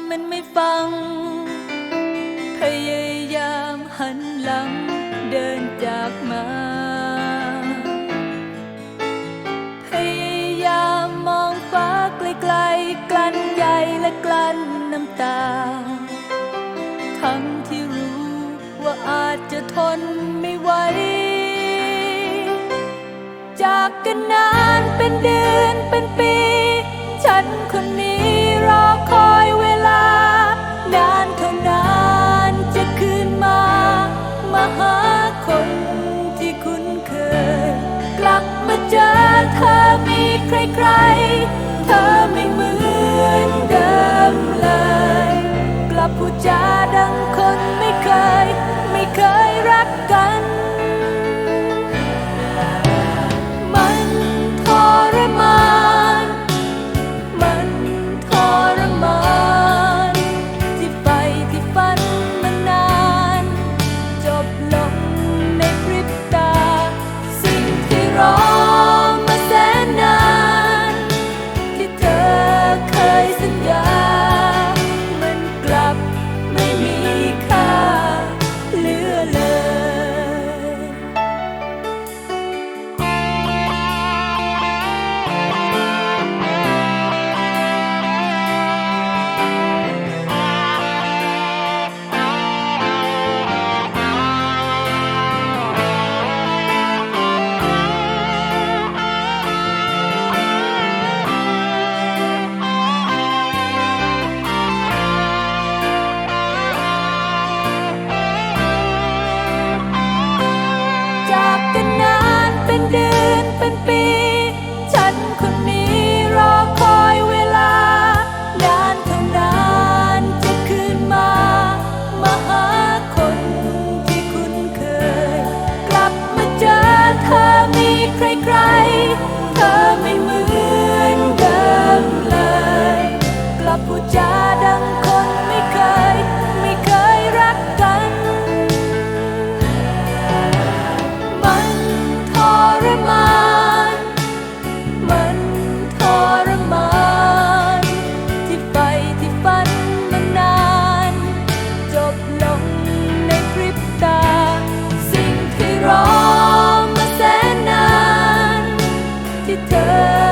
ำมันไม่ฟัง พยายามหันหลังเดินจากมา พยายามมองฟ้าไกลไกลกลั้นใยและกลั้นน้ำตา ทั้งที่รู้ว่าอาจจะทนไม่ไหว จากกันนานเป็นเดือนเป็นปี 感 quitter